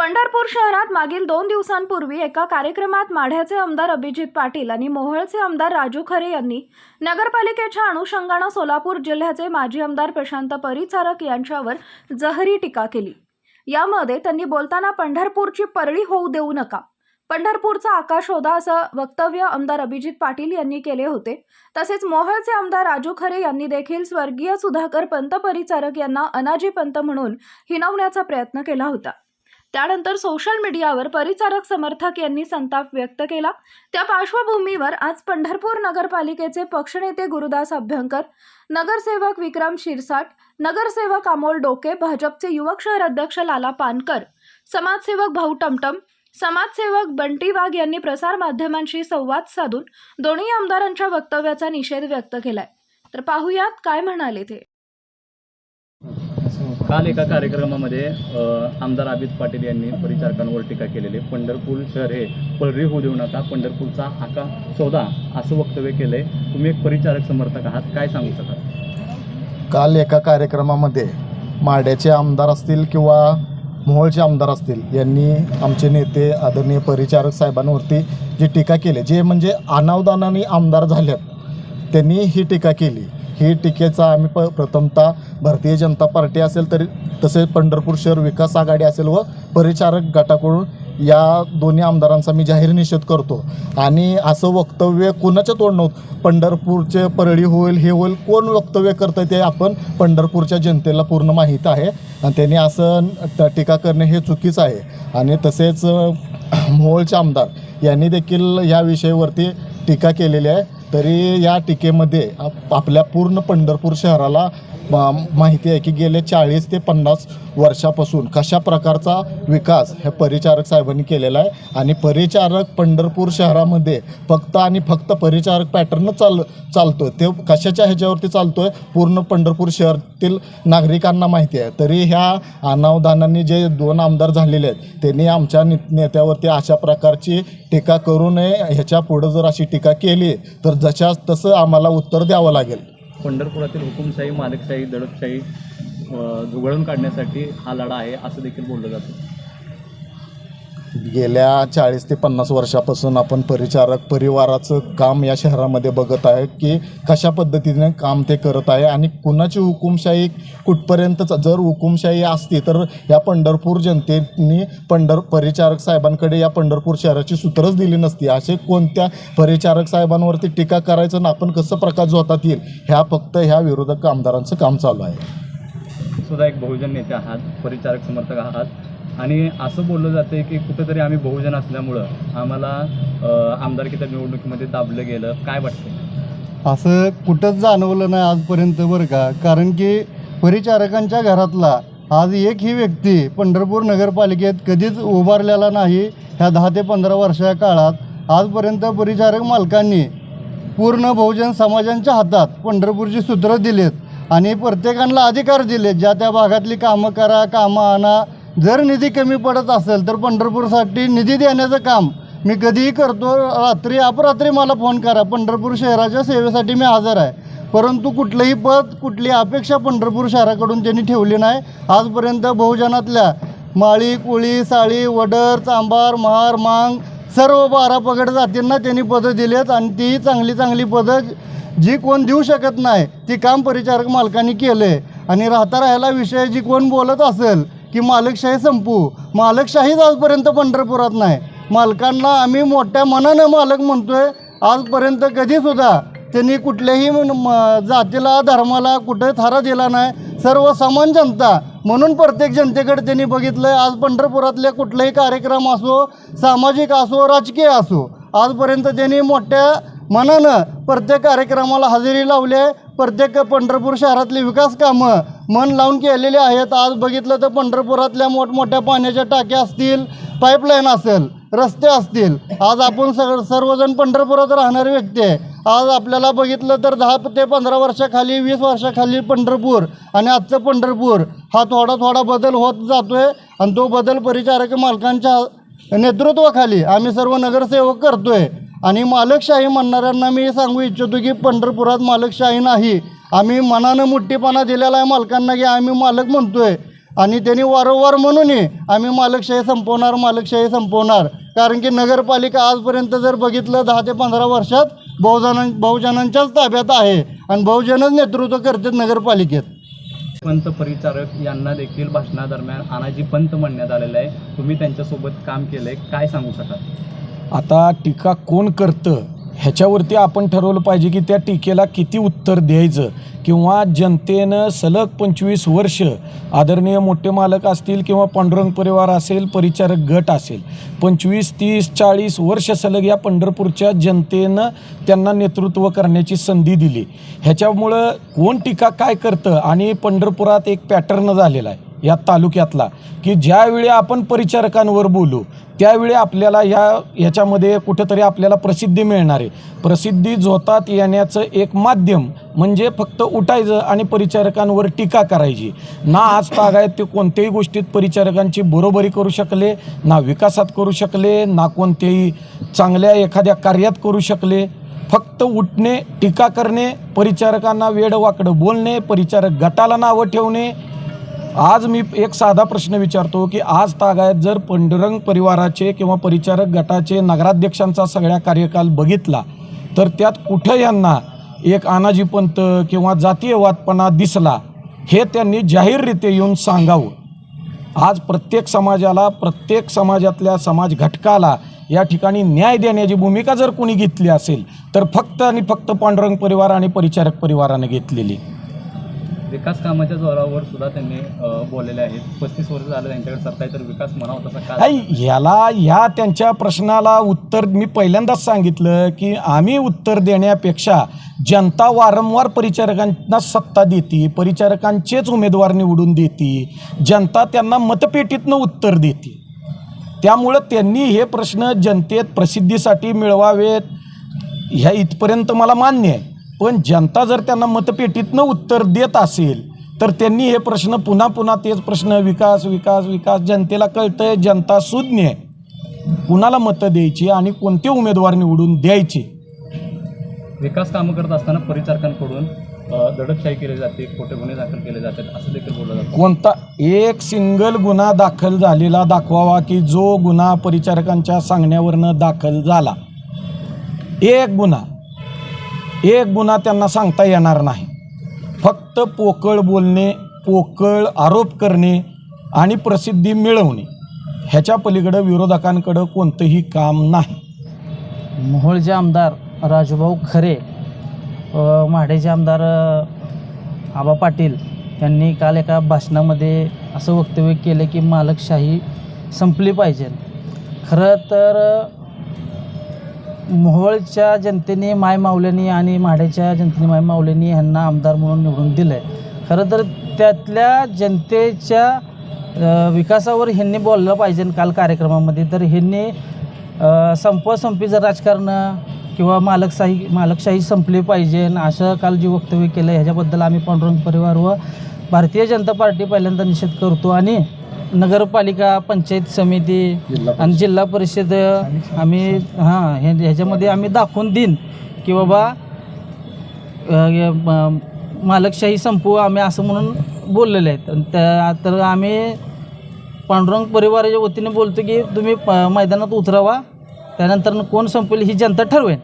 पंढरपूर शहरात मागील दोन दिवसांपूर्वी एका कार्यक्रमात माढ्याचे आमदार अभिजित पाटील आणि मोहोळचे आमदार राजू खरे यांनी नगरपालिकेच्या अनुषंगानं सोलापूर जिल्ह्याचे माजी आमदार प्रशांत परिचारक यांच्यावर जहरी टीका केली. यामध्ये त्यांनी बोलताना पंढरपूरची परळी होऊ देऊ नका पंढरपूरचा आकाश होदा असं वक्तव्य आमदार अभिजित पाटील यांनी केले होते. तसेच मोहळचे आमदार राजू खरे यांनी देखील स्वर्गीय सुधाकर पंत परिचारक यांना अनाजी पंत म्हणून हिनवण्याचा प्रयत्न केला होता. त्यानंतर सोशल मीडियावर परिचारक समर्थक यांनी संताप व्यक्त केला. त्या पार्श्वभूमीवर आज पंढरपूर नगरपालिकेचे पक्षनेते गुरुदास अभ्यंकर नगरसेवक विक्रम शिरसाट नगरसेवक अमोल डोके भाजपचे युवक शहर अध्यक्ष लाला पानकर समाजसेवक भाऊ टमटम समाजसेवक बंटी वाघ यांनी प्रसारमाध्यमांशी संवाद साधून दोन्ही आमदारांच्या वक्तव्याचा निषेध व्यक्त केलाय. तर पाहुयात काय म्हणाले ते. काल एका कार्यक्रमामध्ये आमदार अभित पाटील यांनी परिचारकांवर टीका केलेली. आहे. पंढरपूर शहर हे पळरी होऊ देऊ नका पंढरपूरचा आका सौदा असं वक्तव्य केलंय. तुम्ही एक परिचारक समर्थक आहात काय सांगू शकाल? काल एका कार्यक्रमामध्ये माड्याचे आमदार असतील किंवा मोहोळचे आमदार असतील यांनी आमचे नेते आदरणीय परिचारक साहेबांवरती जी टीका केली जे म्हणजे अनावधानाने आमदार झाल्यात त्यांनी ही टीका केली. ही टीकेचा आम्ही प प्रथमतः भारतीय जनता पार्टी असेल तरी तसेच पंढरपूर शहर विकास आघाडी असेल व परिचारक गटाकडून या दोन्ही आमदारांचा मी जाहीर निषेध करतो. आणि असं वक्तव्य कुणाच्या तोंड नव्हतं पंढरपूरचे परळी होईल हे होईल कोण वक्तव्य करतं ते आपण पंढरपूरच्या जनतेला पूर्ण माहीत आहे. आणि त्यांनी असं टीका करणे हे चुकीचं आहे. आणि तसेच मोहोळचे आमदार यांनी देखील या विषयावरती टीका केलेली आहे. तरी या टीकेमध्ये आप- आपल्या पूर्ण पंढरपूर शहराला माहिती आहे की गेले चाळीस ते पन्नास वर्षापासून कशा प्रकारचा विकास हे परिचारक साहेबांनी केलेला आहे. आणि परिचारक पंढरपूर शहरामध्ये फक्त आणि फक्त परिचारक पॅटर्न चाल चालतो आहे ते कशाच्या ह्याच्यावरती चालतो आहे पूर्ण पंढरपूर शहरातील नागरिकांना माहिती आहे. तरी ह्या अनावधानाने जे दोन आमदार झालेले आहेत त्यांनी आमच्या नेत्यावरती अशा प्रकारची टीका करू नये. ह्याच्या पुढं जर अशी टीका केली तर जशा तसं आम्हाला उत्तर द्यावं लागेल. पंढरपुरातील हुकुमशाही मालकशाही दडपशाही झुगळून काढण्यासाठी हा लढा आहे असं देखील बोललं जातं. गेल्या चाळीस ते पन्नास वर्षापासून आपण परिचारक परिवाराचं काम या शहरामध्ये बघत आहे की कशा पद्धतीने काम ते करत आहे आणि कुणाची हुकुमशाही कुठपर्यंत जर हुकुमशाही असती तर या पंढरपूर जनतेनी पंढर परिचारक साहेबांकडे या पंढरपूर शहराची सूत्रच दिली नसती. असे कोणत्या परिचारक साहेबांवरती टीका करायचं ना आपण कसं प्रकाश जोतात येईल? ह्या फक्त ह्या विरोधक आमदारांचं काम चालू आहे. सुद्धा एक बहुजन नेते आहात परिचारक समर्थक आहात. आणि असं बोललं जातं की कुठेतरी आम्ही बहुजन असल्यामुळं आम्हाला आमदारकीच्या निवडणुकीमध्ये दाबलं गेलं? काय वाटतं असं कुठंच जाणवलं नाही आजपर्यंत बरं का. कारण की परिचारकांच्या घरातला आज एक ही व्यक्ती पंढरपूर नगरपालिकेत कधीच उभारलेला नाही. ह्या दहा ते पंधरा वर्षा काळात आजपर्यंत परिचारक मालकांनी पूर्ण बहुजन समाजांच्या हातात पंढरपूरची सूत्रं दिलेत आणि प्रत्येकांना अधिकार दिलेत. ज्या त्या भागातली कामं करा कामं आणा जर निधी कमी पडत असेल तर पंढरपूरसाठी निधी देण्याचं काम मी कधीही करतो. रात्री अपरात्री मला फोन करा. पंढरपूर शहराच्या सेवेसाठी मी हजर आहे. परंतु कुठलंही पद कुठली अपेक्षा पंढरपूर शहराकडून त्यांनी ठेवली नाही. आजपर्यंत बहुजनातल्या माळी कुळी साळी वडर चांबार महार मांग सर्व बारा पगड जातींना त्यांनी पदं दिलेत आणि ती चांगली चांगली पदं जी कोण देऊ शकत नाही ती काम परिचारक मालकांनी केलं आहे आणि राहता राहायला विषय जी कोण बोलत असेल की मालकशाही संपू. मालकशाहीच आजपर्यंत पंढरपुरात नाही. मालकांना आम्ही मोठ्या मनानं मालक म्हणतोय. आजपर्यंत कधीसुद्धा त्यांनी कुठल्याही मन- म- जातीला धर्माला कुठे थारा दिला नाही. सर्व समान जनता म्हणून प्रत्येक जनतेकडे त्यांनी बघितलं आज पंढरपुरातले कुठलेही कार्यक्रम असो सामाजिक असो राजकीय असो आजपर्यंत त्यांनी मोठ्या मनानं प्रत्येक कार्यक्रमाला हजेरी लावली आहे प्रत्येक पंढरपूर शहरातली विकास कामं मन लावून केलेली आहेत. आज बघितलं तर पंढरपुरातल्या मोठमोठ्या पाण्याच्या टाक्या असतील पाईपलाईन असेल रस्ते असतील. आज आपण सग सर्वजण पंढरपुरात राहणारे व्यक्ती आहे. आज आपल्याला बघितलं तर दहा ते पंधरा वर्षाखाली वीस वर्षाखाली पंढरपूर आणि आजचं पंढरपूर हा थोडा थोडा बदल होत जातो आहे आणि तो बदल परिचारक मालकांच्या नेतृत्वाखाली आम्ही सर्व नगरसेवक करतो आहे आणि मालकशाही म्हणणाऱ्यांना मी सांगू इच्छितो की पंढरपुरात मालकशाही नाही. आम्ही मनानं मुठ्ठीपणा दिलेला आहे मालकांना की आम्ही मालक म्हणतोय. आणि त्यांनी वारंवार म्हणूनही आम्ही मालकशाही संपवणार मालकशाही संपवणार. कारण की नगरपालिका आजपर्यंत जर बघितलं दहा ते पंधरा वर्षात बहुजनां बहुजनांच्याच ताब्यात आहे. आणि बहुजनच नेतृत्व करतात नगरपालिकेत. पंत परिचारक यांना देखील भाषणादरम्यान अनाजी पंत म्हणण्यात आलेलं आहे. तुम्ही त्यांच्यासोबत काम केलंय काय सांगू शकाल? आता टीका कोण करतं? ह्याच्यावरती आपण ठरवलं पाहिजे की त्या टीकेला किती उत्तर द्यायचं? किंवा जनतेनं सलग पंचवीस वर्ष आदरणीय मोठे मालक असतील किंवा पांडुरंग परिवार असेल परिचारक गट असेल पंचवीस तीस चाळीस वर्ष सलग या पंढरपूरच्या जनतेनं त्यांना नेतृत्व करण्याची संधी दिली. ह्याच्यामुळं कोण टीका काय करतं? आणि पंढरपुरात एक पॅटर्न झालेला आहे. या तालुक्यातला की ज्यावेळी आपण परिचारकांवर बोलू त्यावेळी आपल्याला या ह्याच्यामध्ये कुठेतरी आपल्याला प्रसिद्धी मिळणार आहे. प्रसिद्धी झोतात येण्याचं एक माध्यम म्हणजे फक्त उठायचं आणि परिचारकांवर टीका करायची. ना आज तागायत ते कोणत्याही गोष्टीत परिचारकांची बरोबरी करू शकले ना विकासात करू शकले ना कोणत्याही चांगल्या एखाद्या कार्यात करू शकले. फक्त उठणे टीका करणे परिचारकांना वेडवाकडं बोलणे परिचारक गटाला नावं ठेवणे आज मी एक साधा प्रश्न विचारतो की आज तागायत जर पंडुरंग परिवाराचे किंवा परिचारक गटाचे नगराध्यक्षांचा सगळ्या कार्यकाल बघितला तर त्यात कुठं यांना एक अनाजीपंत किंवा जातीयवादपणा दिसला हे त्यांनी जाहीररित्या येऊन सांगावं? आज प्रत्येक समाजाला प्रत्येक समाजातल्या समाज घटकाला या ठिकाणी न्याय देण्याची भूमिका जर कोणी घेतली असेल तर फक्त आणि फक्त पांडुरंग परिवार आणि परिचारक परिवाराने घेतलेली. विकास कामाच्या जोरावर सुद्धा त्यांनी बोललेले आहेत. पस्तीस वर्ष झालं त्यांच्याकडे सत्ता तर विकास म्हणावा तसा का नाही? ह्याला ह्या त्यांच्या प्रश्नाला उत्तर मी पहिल्यांदाच सांगितलं की आम्ही उत्तर देण्यापेक्षा जनता वारंवार परिचारकांना सत्ता देते परिचारकांचेच उमेदवार निवडून देते जनता त्यांना मतपेटीतनं उत्तर देते. त्यामुळं त्यांनी हे प्रश्न जनतेत प्रसिद्धीसाठी मिळवावेत ह्या इथपर्यंत मला मान्य आहे. पण जनता जर त्यांना मतपेटीतनं उत्तर देत असेल तर त्यांनी हे प्रश्न पुन्हा पुन्हा तेच प्रश्न विकास विकास विकास जनतेला कळतंय जनता सुज्ञ आहे. कुणाला मतं द्यायची आणि कोणते उमेदवार निवडून द्यायचे? विकास कामं करत असताना परिचारकांकडून दडपशाही केली जाते खोटे गुन्हे दाखल केले जातात असं देखील बोललं जातं. कोणता? एक सिंगल गुन्हा दाखल झालेला दाखवावा की जो गुन्हा परिचारकांच्या सांगण्यावरनं दाखल झाला? एक गुन्हा. एक गुन्हा त्यांना सांगता येणार नाही. फक्त पोकळ बोलणे पोकळ आरोप करणे आणि प्रसिद्धी मिळवणे ह्याच्या पलीकडं विरोधकांकडं कोणतंही काम नाही. मोहोळचे आमदार राजूभाऊ खरे व म्हाडेचे आमदार आबा पाटील यांनी काल एका भाषणामध्ये असं वक्तव्य केलं की मालकशाही संपली पाहिजे. खरं तर मोहोळच्या जनतेने माय माऊल्यांनी आणि म्हाड्याच्या जनतेने माय माऊल्यांनी ह्यांना आमदार म्हणून निवडून दिलं आहे खरं तर त्यातल्या जनतेच्या विकासावर ह्यांनी बोललं पाहिजे काल कार्यक्रमामध्ये. तर ह्यांनी संप संपी जर राजकारण किंवा मालकशाही मालकशाही संपली पाहिजे असं काल जे वक्तव्य केलं ह्याच्याबद्दल आम्ही पांडुरंग परिवार व भारतीय जनता पार्टी पहिल्यांदा निषेध करतो. आणि नगरपालिका पंचायत समिती आणि जिल्हा परिषद आम्ही हां हे ह्याच्यामध्ये आम्ही दाखवून देईन की बाबा मालकशाही संपवू आम्ही असं म्हणून बोललेले आहेत. त्या तर आम्ही पांडुरंग परिवाराच्या वतीने बोलतो की तुम्ही प मैदानात उतरावा. त्यानंतर कोण संपवेल ही जनता ठरवेल